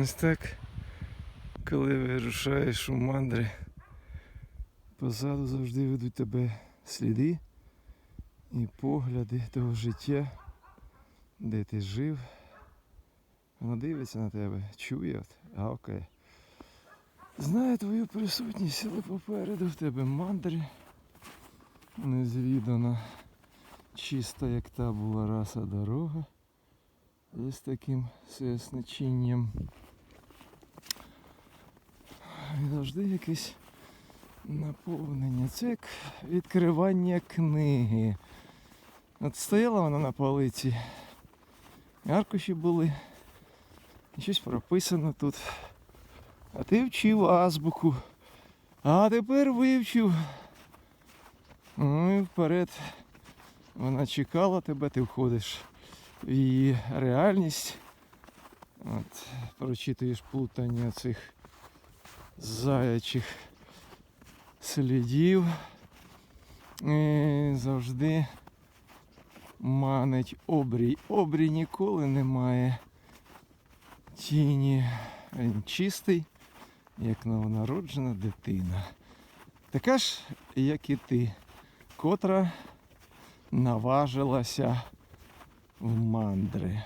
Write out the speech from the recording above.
Ось так, коли вирушаєш у мандри, позаду завжди ведуть тебе сліди і погляди того життя, де ти жив. Воно дивиться на тебе, чує, гавкає. Знає твою присутність, але попереду в тебе мандри незвідана, чиста, як та була раса дорога з таким сесничінням. І завжди якесь наповнення. Це як відкривання книги. От стояла вона на полиці. Аркуші були. Щось прописано тут. А ти вчив азбуку. А тепер вивчив. Ну і вперед. Вона чекала тебе, ти входиш в її реальність. От, прочитуєш плутання цих заячих слідів. І завжди манить обрій. Обрій ніколи немає тіні. Він чистий, як новонароджена дитина. Така ж, як і ти, котра наважилася в мандри.